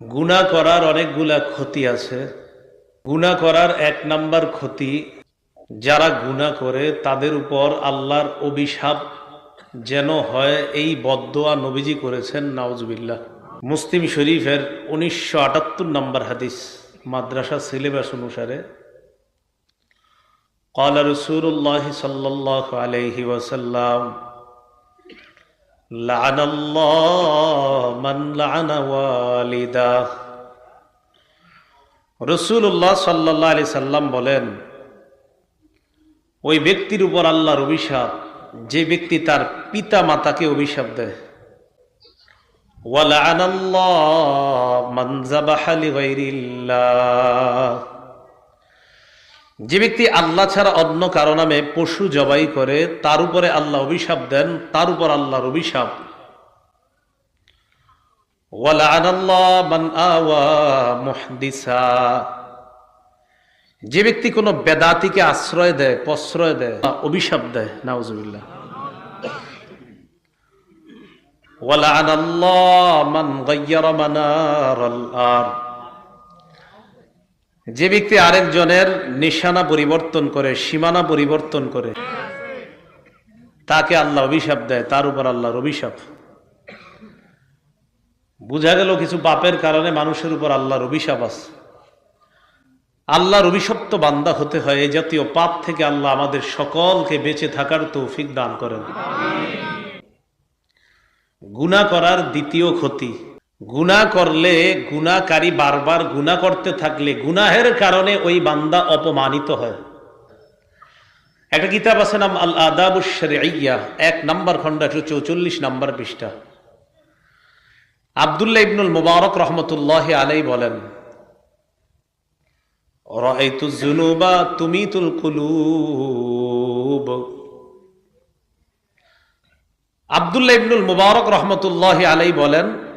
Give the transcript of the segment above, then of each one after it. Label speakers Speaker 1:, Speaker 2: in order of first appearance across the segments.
Speaker 1: গুণা করার অনেকগুলা ক্ষতি আছে গুণা করার এক নাম্বার ক্ষতি যারা গুণা করে তাদের উপর আল্লাহর অভিশাপ যেন হয় এই বদোয়া নবীজি করেছেন নাউজবিল্লাহ মুসলিম শরীফের উনিশশো আটাত্তর নম্বর হাদিস মাদ্রাসা সিলেবাস অনুসারে قال رسول الله صلى الله عليه وسلم لعن الله من لعن والده রসুল্লাহ সাল্লাহ আলি সাল্লাম বলেন ওই ব্যক্তির উপর আল্লাহর অভিশাপ যে ব্যক্তি তার পিতা মাতাকে অভিশাপ দেয় وَلَعَنَ اللَّهُ مَنْ ذَبَحَ لِغَيْرِ اللَّهِ যে ব্যক্তি আল্লাহ ছাড়া অন্য কারও নামে পশু জবাই করে, তার উপরে আল্লাহ অভিশাপ দেন, তার উপর আল্লাহর অভিশাপ। যে ব্যক্তি কোনো বেদাতিকে আশ্রয় দেয়, প্রশ্রয় দেয় অভিশাপ দেয়, নাউজুবিল্লাহ। ওয়ালা আনাল্লাহ মান গাইয়ারা মানার আর যে ব্যক্তি আরেকজনের নিশানা পরিবর্তন করে সীমানা পরিবর্তন করে তাকে আল্লাহ অভিশাপ দেয় তার উপর আল্লাহর অভিশাপ। বোঝা গেল কিছু পাপের কারণে মানুষের উপর আল্লাহর অভিশাপ আছে। আল্লাহর অভিশপ্ত বান্দা হতে হয় এই জাতীয় পাপ থেকে আল্লাহ আমাদের সকলকে বেঁচে থাকার তৌফিক দান করেন। গুণা করার দ্বিতীয় ক্ষতি গুণা করলে গুণাকারী বারবার গুণা করতে থাকলে গুনাহের কারণে ওই বান্দা অপমানিত হয়। একটা কিতাব আছে নাম আল আদাবুশরিয়া এক নম্বর খন্ড একশো চৌচল্লিশ নম্বর পৃষ্ঠা। আবদুল্লাহ ইবনুল মুবারক রহমতুল্লাহ আলাই বলেন তুমিতুল কুলুব। আবদুল্লাহ ইবনুল মুবারক রহমতুল্লাহ আলাই বলেন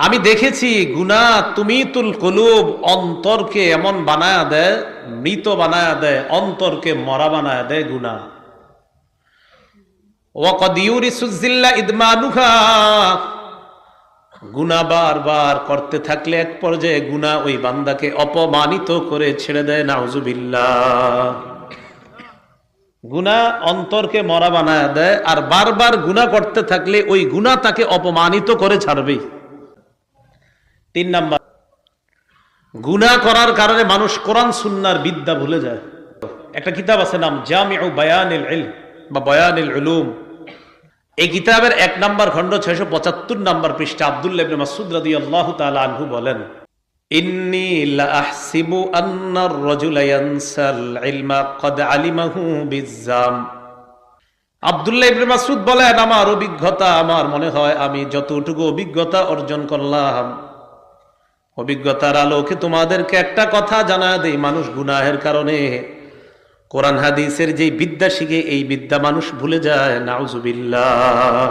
Speaker 1: আমি দেখেছি গুনা তুমি তুল কলুব অন্তরকে এমন বানায়া দেয়, মৃত বানায়া দেয়, অন্তরকে মরা বানায়া দেয় গুনা। গুনা বারবার করতে থাকলে এক পর্যায়ে গুনা ওই বান্দাকে অপমানিত করে ছেড়ে দেয় নাউজুবিল্লা গুনা অন্তরকে মরা বানায় দেয় আর বারবার গুনা করতে থাকলে ওই গুনা তাকে অপমানিত করে ছাড়বেই। তিন নাম্বার গুনা করার কারণে মানুষ কোরআন সুন্নার বিদ্যা ভুলে যায়। একটা কিতাব আছে নাম জামিউ বায়ানিল ইলম বা বয়ানিল উলুম। এই কিতাবের এক নাম্বার খণ্ড ছয়শো পঁচাত্তর নাম্বার পৃষ্ঠা আব্দুল্লাহ ইবনে মাসুদ রাদিয়াল্লাহু তাআলা আনহু বলেন, ইন্নী লা আহসিবু আন্নার রাজুলা ইয়ানসাল ইলমা ক্বাদ আলিমাহু বিজ্জাম। আব্দুল্লাহ ইবনে মাসুদ বলেন, আমার অভিজ্ঞতা, আমার মনে হয় আমি যতটুকু অভিজ্ঞতা অর্জন করলাম অভিজ্ঞতার আলোকে তোমাদেরকে একটা কথা জানা দেই, মানুষ গুনাহের কারণে। কোরআন হাদিসের যে বিদ্যা শিখে, এই বিদ্যা মানুষ ভুলে যায়। নাউজুবিল্লাহ।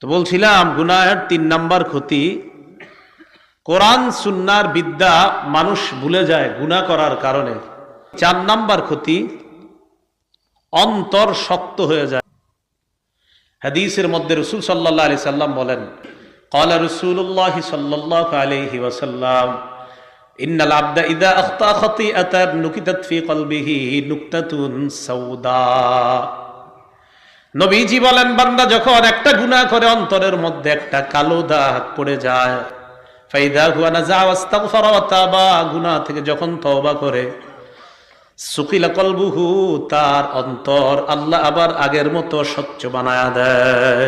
Speaker 1: তো বলছিলাম, গুনাহের তিন নাম্বার ক্ষতি, কোরআন সুন্নার বিদ্যা মানুষ ভুলে যায় গুনাহ করার কারণে। চার নাম্বার ক্ষতি, অন্তর শক্ত হয়ে যায়। হাদিসের মধ্যে রসুল সাল্লাহ আলি সাল্লাম বলেন قال رسول الله صلى الله عليه وسلم إن العبد إذا أخطأ خطيئة نكتت في قلبه نكتة سوداء নবীজি বলেন বান্দা যখন একটা গুনাহ করে অন্তরের মধ্যে একটা কালো দাগ পড়ে যায় ফাইদা হুয়া নাজা ওয়াস্তাগফার ওয়া তাবা গুনাহ থেকে যখন তওবা করে সুকিলা কলবুহু তার অন্তর আল্লাহ আবার আগের মতো স্বচ্ছ বানায়া দেয়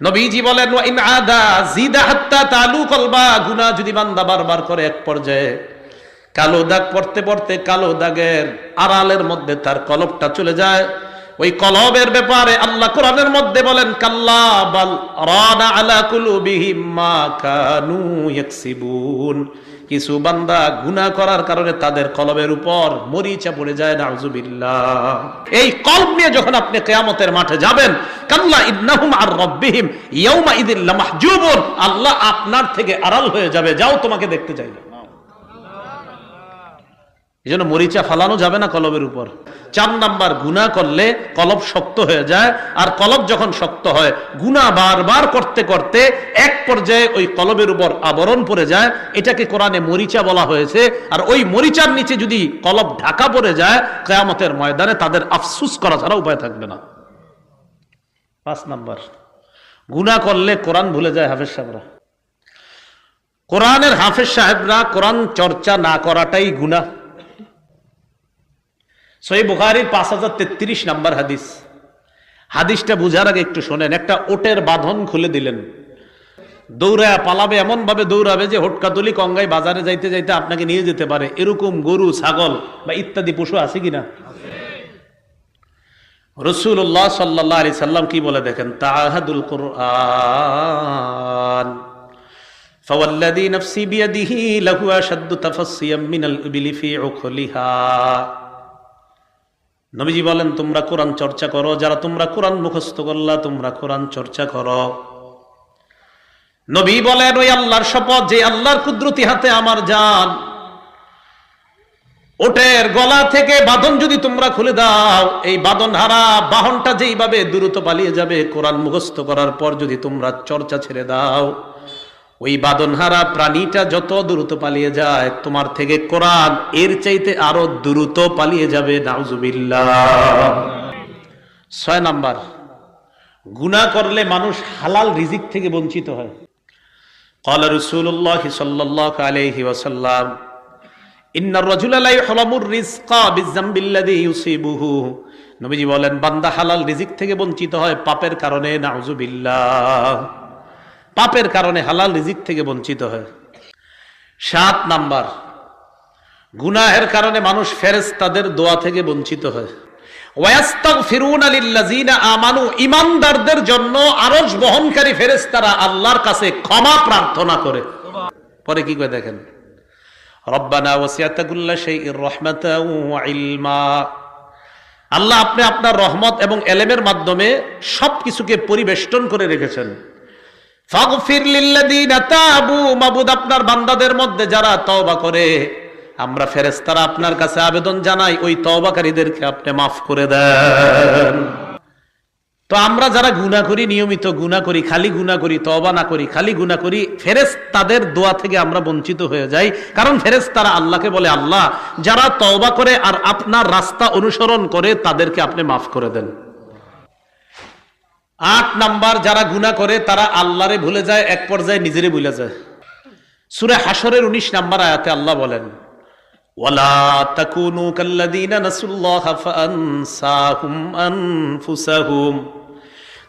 Speaker 1: নবীজি বলেন ইন আদা জিদা হাত্তা তালু কলবা গুনাহ যদি বান্দা বারবার করে এক পর্যায়ে কালো দাগ পড়তে পড়তে কালো দাগের আড়ালের মধ্যে তার কলবটা চলে যায়, ওই কলবের ব্যাপারে আল্লাহ কোরআনের মধ্যে বলেন, কাল্লা বাল রানা আলা কুলুবিহিম মা কানু ইয়াকসিবুন কিছু বান্দা গুনা করার কারণে তাদের কলমের উপর মরিচা পড়ে যায়, নাউজুবিল্লাহ। এই কলব নিয়ে যখন আপনি কেয়ামতের মাঠে যাবেন, কাল্লা ইন্নাহুম আর রব্বিহিম ইয়াউমা ইদিল্লা মাহজুবুন আল্লাহ আপনার থেকে আড়াল হয়ে যাবে, যাও তোমাকে দেখতে চাই না এই জন্য মরিচা ফালানো যাবে না কলবের উপর। চার নাম্বার গুণা করলে কলব শক্ত হয়ে যায়, আর কলব যখন শক্ত হয় গুণা বারবার করতে করতে এক পর্যায়ে ওই কলবের উপর আবরণ পড়ে যায়। এটাকে কোরআনে মরিচা বলা হয়েছে। আর ওই মরিচার নিচে যদি কলব ঢাকা পড়ে যায়, কেয়ামতের ময়দানে তাদের আফসুস করা ছাড়া উপায় থাকবে না। পাঁচ নাম্বার গুণা করলে কোরআন ভুলে যায় হাফেজ সাহেবরা। কোরআনের হাফেজ সাহেবরা কোরআন চর্চা না করাটাই গুণা সই বুখারির পাঁচ হাজার তেত্রিশ নাম্বার হাদিস হাদিসটা বুঝার আগে একটু শোনেন একটা ওটের বাঁধন খুলে দিলেন দৌড়ায় পালাবে এমন ভাবে দৌড়াবে যে হটকাতলি কঙ্গাই বাজারে যাইতে যাইতে আপনাকে নিয়ে যেতে পারে এরকম গরু ছাগল বা ইত্যাদি পশু আছে কিনা রসুল্লাহ সাল্লাহ আলি সাল্লাম কি বলে দেখেন তাহাদুল কোরআন فوالذي نفسي بيده له أشد تفصيا من الإبل في عقلها নবীজি বলেন, তোমরা কোরআন চর্চা করো, যারা তোমরা কোরআন মুখস্থ করলা, তোমরা কোরআন চর্চা করো। নবী বলেন, ওই আল্লাহর শপথ, যে আল্লাহর কুদরতি হাতে আমার যান ওটের গলা থেকে বাঁধন যদি তোমরা খুলে দাও, এই বাঁধন হারা বাহনটা যেইভাবে দ্রুত পালিয়ে যাবে, কোরআন মুখস্থ করার পর যদি তোমরা চর্চা ছেড়ে দাও। ওই বাদনহারা প্রাণীটা যত দ্রুত পালিয়ে যায় তোমার থেকে কোরআন এর চাইতে আরো দ্রুত পালিয়ে যাবে নাউজুবিল্লাহ ছয় নাম্বার গুনাহ করলে মানুষ হালাল রিজিক থেকে বঞ্চিত হয় قال رسول الله صلى الله عليه وسلم إن الرجل لا يحرم الرزق بالذنب الذي يصيبه নবীজি বলেন বান্দা হালাল রিজিক থেকে বঞ্চিত হয় পাপের কারণে নাউজুবিল্লাহ পাপের কারণে হালাল রিজিক থেকে বঞ্চিত হয়। সাত নাম্বার, গুনাহের কারণে মানুষ ফেরেস তাদের দোয়া থেকে বঞ্চিত হয়। আমানু ইমানদারদের জন্য আরজ বহনকারী ফেরেস্তারা আল্লাহর কাছে ক্ষমা প্রার্থনা করে। পরে কি করে দেখেন? রব্বানা ওয়াসিয়াতাকুল্লা শাইইর রাহমাতাও ওয়া আল্লাহ আপনি আপনার রহমত এবং এলেমের মাধ্যমে সবকিছুকে পরিবেষ্টন করে রেখেছেন ফাগফির লিল্লাযীনা তাবু মাবুদ আপনার বান্দাদের মধ্যে যারা তওবা করে, আমরা ফেরেশতারা আপনার কাছে আবেদন জানাই, ওই তওবাকারীদেরকে আপনি মাফ করে দেন। তো আমরা যারা গুনাহ করি, নিয়মিত করি, খালি গুনাহ করি, তওবা না করি, খালি গুনাহ করি, ফেরেশতাদের দোয়া থেকে আমরা বঞ্চিত হয়ে যাই। কারণ ফেরেশতারা আল্লাহকে বলে, আল্লাহ, যারা তওবা করে আর আপনার রাস্তা অনুসরণ করে, তাদেরকে আপনি মাফ করে দেন। আট নাম্বার যারা গুণা করে, তারা আল্লাহরে ভুলে যায়, এক পর্যায়ে নিজেরে ভুলে যায়। সুরে হাসরের উনিশ নাম্বার আয়াতে আল্লাহ বলেন, ওয়ালা তাকুনু কাল্লাযীনা নাসুল্লাহ ফাআনসাহুম আনফুসাহুম।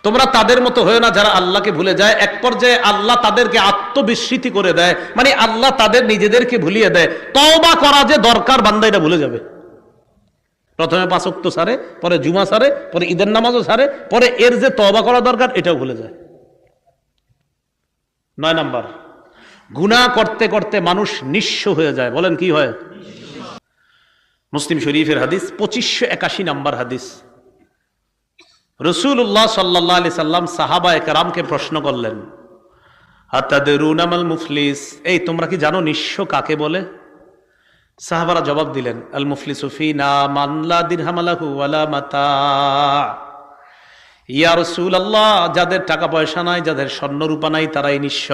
Speaker 1: তোমরা তাদের মতো হয়ে না যারা আল্লাহকে ভুলে যায়, এক পর্যায়ে আল্লাহ তাদেরকে আত্মবিস্মৃতি করে দেয় মানে আল্লাহ তাদের নিজেদেরকে ভুলিয়ে দেয়। তওবা করা যে দরকার, বান্দা এটা ভুলে যাবে। প্রথমে পাঁচক্ত সারে, পরে জুমা সারে, পরে ঈদের নামাজও সারে, পরে এর যে তবা করা দরকার, এটাও ভুলে যায়। নয় নাম্বার গুণা করতে করতে মানুষ নিঃস্ব হয়ে যায়। বলেন কি হয়? মুসলিম শরীফের হাদিস, পঁচিশশো একাশি নাম্বার হাদিস। রসুল্লাহ সাল্লাহ আলি সাল্লাম সাহাবা একরামকে প্রশ্ন করলেন হাতাদের মুফলিস? এই, তোমরা কি জানো নিঃস্ব কাকে বলে? সাহাবারা জবাব দিলেন আল মুফলি সুফিনা মানলা দিরহামালাহু ওয়ালা মাতা। ইয়া রসুল আল্লাহ যাদের টাকা পয়সা নাই, যাদের স্বর্ণ রূপা নাই, তারাই নিঃস্ব।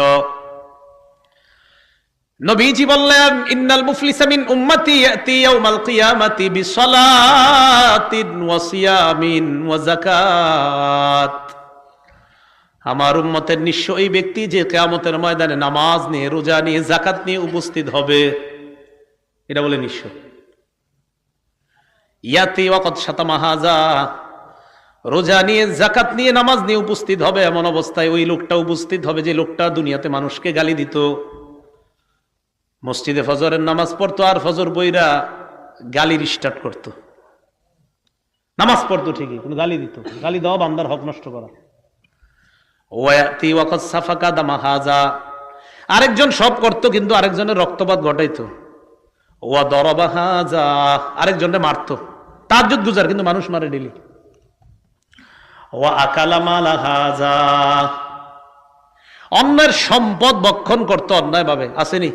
Speaker 1: নবীজি বললেন, ইন্নাল মুফলিসা মিন উম্মতি ইয়াতি ইয়াউমাল কিয়ামাতি বিসলাতিন ওয়া সিয়ামিন ওয়া যাকাত। আমার উম্মতের নিঃস্ব এই ব্যক্তি যে কিয়ামতের ময়দানে নামাজ নিয়ে, রোজা নিয়ে, যাকাত নিয়ে উপস্থিত হবে। এটা বলে নিঃস্ব। ইয়াতি ওয়াকত সাতামাহাজা রোজা নিয়ে জাকাত নিয়ে, নামাজ নিয়ে উপস্থিত হবে এমন অবস্থায় ওই লোকটা উপস্থিত হবে যে লোকটা দুনিয়াতে মানুষকে গালি দিত। মসজিদে ফজরের নামাজ পড়তো আর ফজর বইরা গালির স্টার্ট করত। নামাজ পড়তো ঠিকই, কিন্তু গালি দিত। গালি দেওয়া বান্দার হক নষ্ট করা। ওয়াতি ওয়াকত সাফাকা দামাহাজা আরেকজন সব করতো কিন্তু আরেকজনের রক্তপাত ঘটাইতো। ওয়া দরবাহাজা আরেকজনে মারত। তাজ্জুদ গুজার, কিন্তু মানুষ মারে ডেলি ওয়া আকালামালাহাজা অন্যের সম্পদ বক্ষণ করতো অন্যায় ভাবে আসেনি?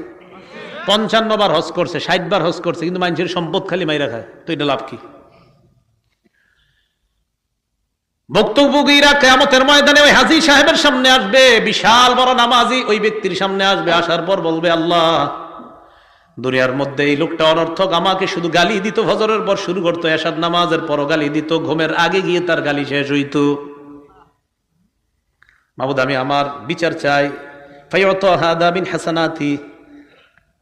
Speaker 1: পঞ্চান্ন বার হজ করছে, ষাট বার হজ করছে, কিন্তু মানুষের সম্পদ খালি মাইরা খায়, তো এটা লাভ কি? কেয়ামতের ময়দানে ওই হাজি সাহেবের সামনে আসবে, বিশাল বড় নামাজি ওই ব্যক্তির সামনে আসবে, আসার পর বলবে, আল্লাহ দুনিয়ার মধ্যে এই লোকটা অনর্থক আমাকে শুধু গালি দিত, ফজরের পর শুরু করতো, এসাদ নামাজের পর গালি দিত, ঘুমের আগে গিয়ে তার গালি শেষ হইত। মাবুদ, আমি আমার বিচার চাই। হাসানাতি।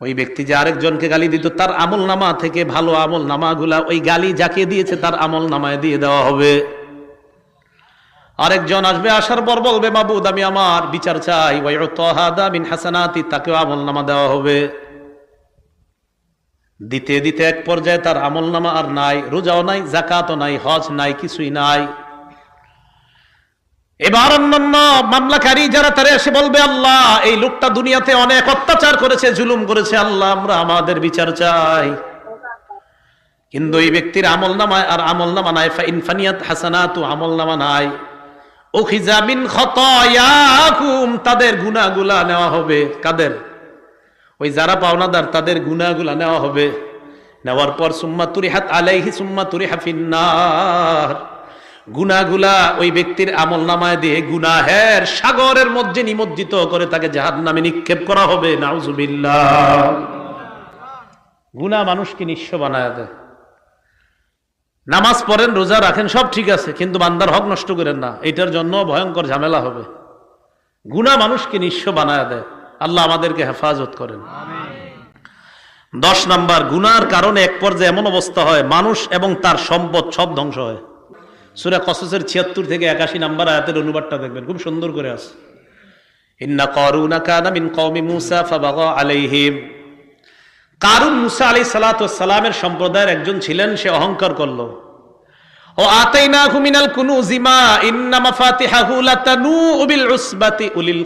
Speaker 1: ওই ব্যক্তি যে আরেকজনকে গালি দিত, তার আমল নামা থেকে ভালো আমল নামাগুলা ওই গালি যাকে দিয়েছে, তার আমল নামায় দিয়ে দেওয়া হবে। আরেকজন আসবে, আসার পর বলবে, মাবুদ, আমি আমার বিচার চাই। ওয়াইউত হাদা বিন হাসানাতি, তাকেও আমল নামা দেওয়া হবে। দিতে দিতে এক পর্যায়ে তার আমল নামা আর নাই, রোজাও নাই জাকাতও নাই, হজ নাই, কিছুই নাই। এবার অন্যান্য মামলাকারী যারা তারা এসে বলবে, আল্লাহ, এই লোকটা দুনিয়াতে অনেক অত্যাচার করেছে, জুলুম করেছে, আল্লাহ, আমরা আমাদের বিচার চাই। কিন্তু এই ব্যক্তির আমল নামায় আর আমল নামা নাই ইনফানিয়াত হাসানাতু আমল নামা নাই ওখিজামিন খতয়াকুম তাদের গুনাহগুলা নেওয়া হবে। কাদের? ওই যারা পাওনাদার, তাদের গুনাহগুলা নেওয়া হবে। নেওয়ার পর, সুম্মা তুরি হাত আলাইহি, সুম্মা তুরিহা ফিন্নার। গুনাগুলা ওই ব্যক্তির আমল নামায় দিয়ে গুনাহের সাগরের মধ্যে নিমজ্জিত করে তাকে জাহাদ নামে নিক্ষেপ করা হবে। নাউজুবিল্লাহ। গুনা মানুষকে নিঃস্ব বানায় দেয়। নামাজ পড়েন, রোজা রাখেন, সব ঠিক আছে, কিন্তু বান্দার হক নষ্ট করেন না। এটার জন্য ভয়ঙ্কর ঝামেলা হবে। গুনা মানুষকে নিঃস্ব বানায় দেয়। আল্লাহ আমাদেরকে হেফাজত করেন। দশ নাম্বার, গুনার কারণে এক পর্যায়ে এমন অবস্থা হয়, মানুষ এবং তার সম্পদ সব ধ্বংস হয়। সুরা কসসের ছিয়াত্তর থেকে একাশি নাম্বার আয়াতের অনুবাদটা দেখবেন, খুব সুন্দর করে আছে। ইন্না করুনা কানা মিন মুসা ফাবাগা আলাইহিম। কারুন মুসা সম্প্রদায়ের একজন ছিলেন, সে অহংকার করল। ও আতাইনা মিনাল কুনুজিমা ইন্না মাফাতিহাহু লাতানু বিল উসবাতি উলিল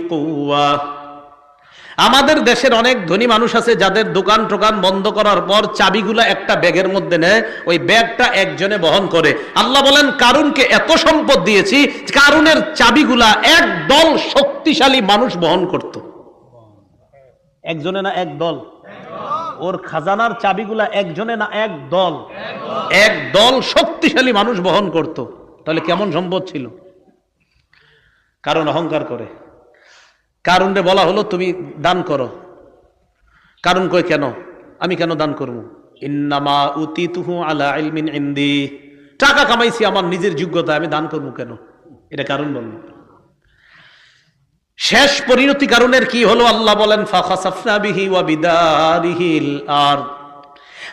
Speaker 1: আমাদের দেশের অনেক ধনী মানুষ আছে যাদের দোকান টোকান বন্ধ করার পর চাবিগুলা একটা ব্যাগের মধ্যে নেয় ওই ব্যাগটা একজনে বহন করে। আল্লাহ বলেন কারুনকে এত সম্পদ দিয়েছি কারুনের চাবিগুলা এক দল শক্তিশালী মানুষ বহন করত। একজনে না এক দল? ওর খাজানার চাবিগুলা একজনে না এক দল? এক দল শক্তিশালী মানুষ বহন করত। তাহলে কেমন সম্পদ ছিল? কারণ অহংকার করে। কারণে বলা হলো তুমি দান করো। কারণ কই কেন? আমি কেন দান করব? ইন্নামা উতি তুহু আলা টাকা কামাইছি আমার নিজের যোগ্যতা আমি দান করব কেন? এটা কারণ বলল শেষ পরিণতি কারণের কি হলো? আল্লাহ বলেন আর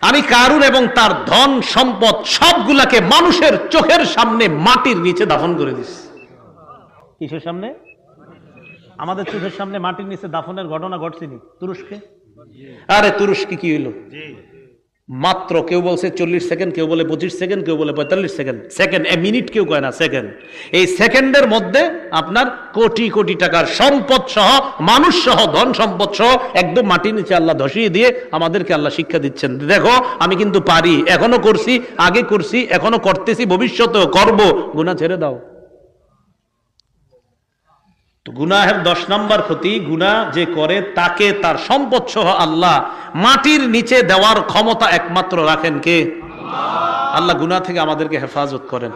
Speaker 1: আমি কারুন এবং তার ধন, সম্পদ সবগুলাকে মানুষের চোখের সামনে মাটির নিচে দাফন করে দিস কিসের সামনে? আমাদের চোখের সামনে মাটির নিচে দাফনের ঘটনা ঘটছেনি। তুরস্কে? আরে তুরস্কে কি হইল? মাত্র কেউ বলছে চল্লিশ সেকেন্ড কেউ বলে পঁচিশ সেকেন্ড কেউ বলে পঁয়তাল্লিশ সেকেন্ড। সেকেন্ড এ মিনিট কেউ কয় না সেকেন্ড। এই সেকেন্ডের মধ্যে আপনার কোটি কোটি টাকার সম্পদ সহ মানুষ সহ ধন সম্পদ সহ একদম মাটির নিচে আল্লাহ ধসিয়ে দিয়ে আমাদেরকে আল্লাহ শিক্ষা দিচ্ছেন। দেখো আমি কিন্তু পারি এখনও করছি আগে করছি এখনও করতেছি ভবিষ্যতেও করব। গুণা ছেড়ে দাও। গুনাহের দশ নম্বর ক্ষতি গুনা যে করে তাকে তার সম্পদ সহ আল্লাহ মাটির নিচে দেওয়ার ক্ষমতা একমাত্র রাখেন কে? আল্লাহ গুনা থেকে আমাদেরকে হেফাজত করেন।